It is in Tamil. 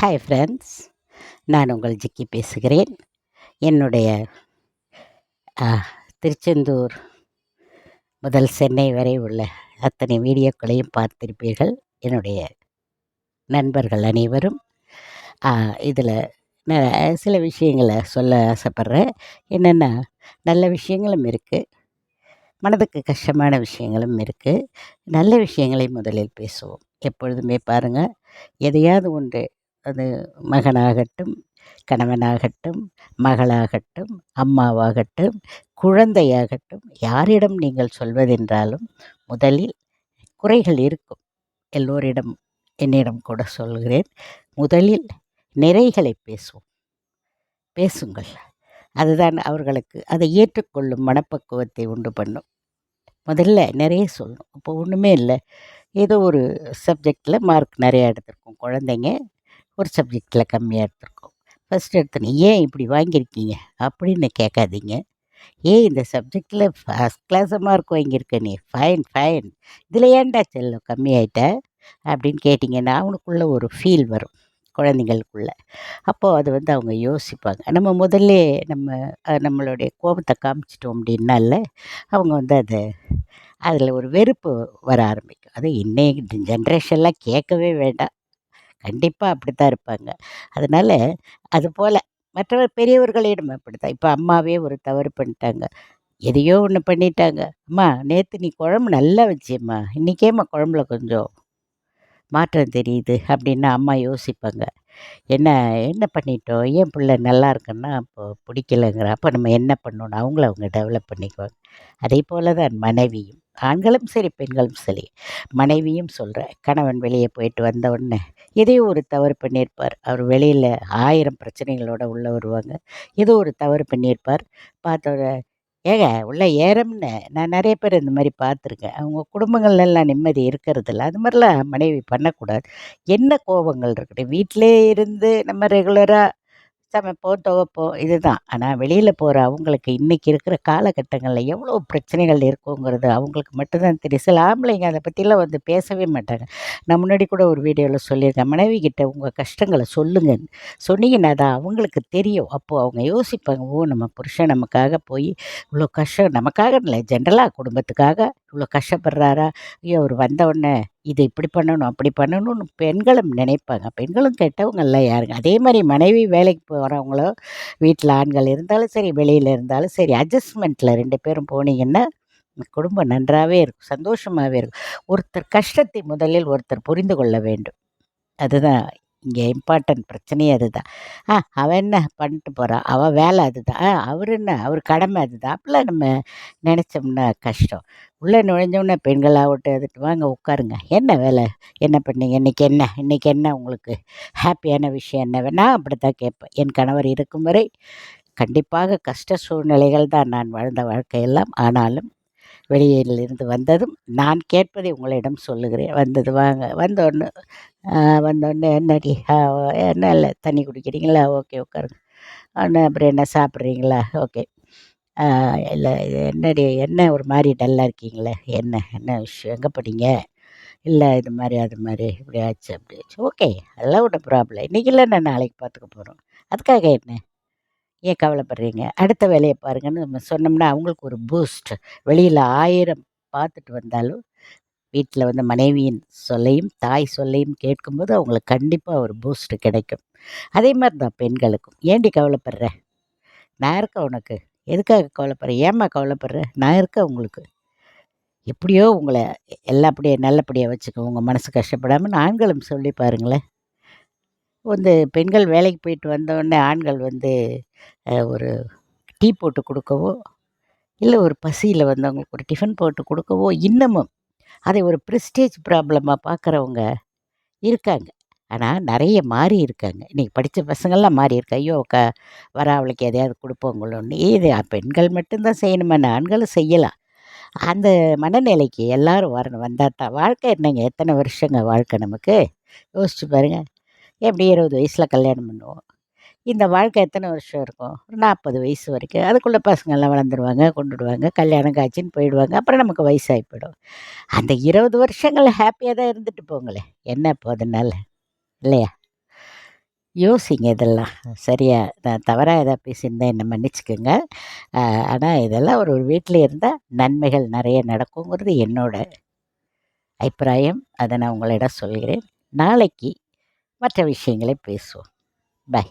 ஹாய் ஃப்ரெண்ட்ஸ் நான் உங்கள் ஜிக்கி பேசுகிறேன். என்னுடைய திருச்செந்தூர் முதல் சென்னை வரை உள்ள அத்தனை வீடியோக்களையும் பார்த்திருப்பீர்கள். என்னுடைய நண்பர்கள் அனைவரும். இதில் நான் சில விஷயங்களை சொல்ல ஆசைப்பட்றேன். என்னென்னா நல்ல விஷயங்களும் இருக்குது மனதுக்கு கஷ்டமான விஷயங்களும் இருக்குது நல்ல விஷயங்களை முதலில் பேசுவோம். எப்பொழுதுமே பாருங்கள் எதையாவது ஒன்று அது மகனாகட்டும் கணவனாகட்டும் மகளாகட்டும் அம்மாவாகட்டும் குழந்தையாகட்டும் யாரிடம் நீங்கள் சொல்வதென்றாலும் முதலில் குறைகள் இருக்கும். எல்லோரிடம் என்னிடம் கூட சொல்கிறேன். முதலில் நிறைகளை பேசுவோம். பேசுங்கள். அதுதான் அவர்களுக்கு அதை ஏற்றுக்கொள்ளும் மனப்பக்குவத்தை உண்டு பண்ணும். முதல்ல நிறைய சொல்லணும். இப்போ ஒன்றுமே இல்லை. ஏதோ ஒரு சப்ஜெக்டில் மார்க் நிறையா எடுத்திருக்கோம் குழந்தைங்க. ஒரு சப்ஜெக்டில் கம்மியாக எடுத்திருக்கோம். ஃபஸ்ட் எடுத்தோன்னே ஏன் இப்படி வாங்கியிருக்கீங்க? அப்படின்னு கேட்காதீங்க. ஏன் இந்த சப்ஜெக்டில் ஃபஸ்ட் கிளாஸ் மார்க் வாங்கியிருக்க நீ. ஃபைன் ஃபைன் இதில் ஏன்டா செல்லம் கம்மியாயிட்ட? அப்படின்னு கேட்டிங்கன்னா அவனுக்குள்ள ஒரு ஃபீல் வரும் குழந்தைங்களுக்குள்ள. அப்போது அது வந்து அவங்க யோசிப்பாங்க. நம்ம முதல்ல நம்ம நம்மளுடைய கோபத்தை காமிச்சிட்டோம் அப்படின்னால அவங்க வந்து அதை அதில் ஒரு வெறுப்பு வர ஆரம்பிக்கும். அது இன்னைக்கு ஜென்ரேஷன்லாம் கேட்கவே வேண்டாம். கண்டிப்பாக அப்படி தான் இருப்பாங்க. அதனால் அதுபோல் மற்றவர் பெரியவர்களிடம் அப்படி தான் இப்போ அம்மாவே ஒரு தவறு பண்ணிட்டாங்க. எதையோ ஒன்று பண்ணிட்டாங்க. அம்மா நேற்று நீ குழம்பு நல்லா வச்சியம்மா. இன்றைக்கேம்மா குழம்புல கொஞ்சம் மாற்றம் தெரியுது அப்படின்னு அம்மா யோசிப்பாங்க. என்ன என்ன பண்ணிட்டோம்? ஏன் பிள்ளை நல்லா இருக்குன்னா இப்போ பிடிக்கலங்கிற. அப்போ நம்ம என்ன பண்ணணும்? அவங்கள அவங்க டெவலப் பண்ணிக்குவாங்க. அதே போல தான் மனைவியும். ஆண்களும் சரி பெண்களும் சரி. மனைவியும் சொல்கிறேன் கணவன் வெளியே போயிட்டு வந்த உடனே எதையோ ஒரு தவறு பண்ணியிருப்பார். அவர் வெளியில் ஆயிரம் பிரச்சனைகளோடு உள்ளே வருவாங்க. ஏதோ ஒரு தவறு பண்ணியிருப்பார். பார்த்தோட ஏக ஏங்க உள்ள ஏறம்னு நான் நிறைய பேர் இந்த மாதிரி பார்த்துருக்கேன். அவங்க குடும்பங்கள்லாம் எல்லாம் நிம்மதி இருக்கிறதில்ல. அது மாதிரிலாம் மனைவி பண்ணக்கூடாது. என்ன கோபங்கள் இருக்கட்டும். வீட்டிலே இருந்து நம்ம ரெகுலராக சமைப்போம் துவைப்போம் இதுதான். ஆனால் வெளியில் போகிற அவங்களுக்கு இன்றைக்கி இருக்கிற காலகட்டங்களில் எவ்வளோ பிரச்சனைகள் இருக்குங்கிறது அவங்களுக்கு மட்டும்தான் தெரியும். சில ஆம்பளைங்க அதை பற்றிலாம் வந்து பேசவே மாட்டாங்க. நான் முன்னாடி கூட ஒரு வீடியோவில் சொல்லியிருக்கேன். மனைவி கிட்ட உங்கள் கஷ்டங்களை சொல்லுங்கன்னு. சொன்னீங்கன்னா தான் அவங்களுக்கு தெரியும். அப்போது அவங்க யோசிப்பாங்க ஓ நம்ம புருஷன் நமக்காக போய் இவ்வளோ கஷ்டம் நமக்காக இல்லை ஜென்ரலாக குடும்பத்துக்காக இவ்வளோ கஷ்டப்படுறாரா? ஐயோ அவர் வந்த உடனே இதை இப்படி பண்ணணும் அப்படி பண்ணணும்னு பெண்களும் நினைப்பாங்க. பெண்களும் கெட்டவங்கள்ல யாருங்க? அதே மாதிரி மனைவி வேலைக்கு போகிறவங்களோ வீட்டில் ஆண்கள் இருந்தாலும் சரி வெளியில் இருந்தாலும் சரி அட்ஜஸ்ட்மெண்ட்டில் ரெண்டு பேரும் போனீங்கன்னா குடும்பம் நன்றாகவே இருக்கும் சந்தோஷமாகவே இருக்கும். ஒருத்தர் கஷ்டத்தை முதலில் ஒருத்தர் புரிந்து கொள்ள வேண்டும். அதுதான் இங்கே இம்பார்ட்டன்ட் பிரச்சனையே அதுதான். ஆ அவன் என்ன பண்ணிட்டு போகிறான் அவள் வேலை அதுதான். ஆ அவர் என்ன? அவர் கடமை அதுதான். அப்படிலாம் நம்ம நினச்சோம்னா கஷ்டம். உள்ளே நுழைஞ்சோடனே பெண்களாகட்டும் எதுட்டு வாங்க உட்காருங்க. என்ன வேலை? என்ன பண்ணீங்க? இன்றைக்கி என்ன? இன்றைக்கி என்ன உங்களுக்கு? ஹாப்பியான விஷயம் என்ன? வேணால் அப்படி தான் கேட்பேன். என் கணவர் இருக்கும் வரை கண்டிப்பாக கஷ்ட சூழ்நிலைகள் தான் நான் வாழ்ந்த வாழ்க்கையெல்லாம் ஆனாலும் வெளியிலிருந்து வந்ததும் நான் கேட்பதை உங்களிடம் சொல்லுகிறேன். வந்தது வாங்க. வந்தோடனே வந்தோடனே என்னடி ஆ, என்ன இல்லை தண்ணி குடிக்கிறீங்களா? ஓகே உட்காருங்க. ஒன்று அப்புறம் என்ன சாப்பிட்றீங்களா? ஓகே. இல்லை இது என்னடி என்ன ஒரு மாதிரி டல்லாக இருக்கீங்களே? என்ன என்ன விஷயம்? எங்கே படிங்க இல்லை இது மாதிரி அது மாதிரி. இப்படி ஆச்சு அப்படி ஆச்சு. ஓகே அதெல்லாம் ஒன்றும் ப்ராப்ளம் இன்றைக்கி இல்லை நான் நாளைக்கு பார்த்துக்க போகிறோம். அதுக்காக என்ன? ஏன் கவலைப்படுறீங்க? அடுத்த வேலையை பாருங்கன்னு நம்ம சொன்னோம்னா அவங்களுக்கு ஒரு பூஸ்ட் வெளியில் ஆயிரம் பார்த்துட்டு வந்தாலும் வீட்டில் வந்து மனைவியின் சொல்லையும் தாய் சொல்லையும் கேட்கும்போது அவங்களுக்கு கண்டிப்பாக ஒரு பூஸ்ட் கிடைக்கும். அதே மாதிரி தான் பெண்களுக்கும். ஏண்டி கவலைப்படுற? நான் இருக்கேன் உனக்கு? எதுக்காக கவலைப்படுற? ஏம்மா கவலைப்படுற? நான் இருக்கேன் உங்களுக்கு? எப்படியோ உங்களை எல்லாப்படியே நல்லபடியாக வச்சுக்கோ. உங்கள் மனசு கஷ்டப்படாமல் ஆண்களும் சொல்லி பாருங்களேன். வந்து பெண்கள் வேலைக்கு போயிட்டு வந்தோடனே ஆண்கள் வந்து ஒரு டீ போட்டு கொடுக்கவோ இல்லை ஒரு பசியில் வந்து அவங்களுக்கு ஒரு டிஃபன் போட்டு கொடுக்கவோ இன்னமும் அதை ஒரு ப்ரெஸ்டேஜ் ப்ராப்ளமாக பார்க்குறவங்க இருக்காங்க. ஆனால் நிறைய மாறி இருக்காங்க. இன்றைக்கி படித்த பசங்கள்லாம் மாறி இருக்கா. ஐயோ க வர அவளுக்கு எதையாவது கொடுப்போங்களோன்னு. இது பெண்கள் மட்டும்தான் செய்யணுமா? ஆண்களும் செய்யலாம். அந்த மனநிலைக்கு எல்லோரும் வரணும் வந்தால் தான் வாழ்க்கை என்னங்க? எத்தனை வருஷங்க வாழ்க்கை நமக்கு? யோசிச்சு பாருங்கள் எப்படி இருபது வயசில் கல்யாணம் பண்ணுவோம்? இந்த வாழ்க்கை எத்தனை வருஷம் இருக்கும்? ஒரு நாற்பது வயசு வரைக்கும். அதுக்குள்ளே பசங்கள்லாம் வளர்ந்துருவாங்க கொண்டுடுவாங்க கல்யாணம் காய்ச்சின்னு போயிடுவாங்க. அப்புறம் நமக்கு வயசாகி போயிடும் அந்த இருபது வருஷங்கள் ஹாப்பியாக தான் இருந்துட்டு போங்களேன் என்ன இப்போ இல்லையா? யோசிங்க இதெல்லாம். சரியா? நான் தவறாக எதாவது பேசியிருந்தேன் என்னை மன்னிச்சுக்கோங்க. ஆனால் இதெல்லாம் ஒரு ஒரு வீட்டில் இருந்தால் நன்மைகள் நிறைய நடக்குங்கிறது என்னோட அபிப்பிராயம். அதை நான் உங்களிடம் சொல்கிறேன். நாளைக்கு மற்ற விஷயங்களை பேசுவோம். பை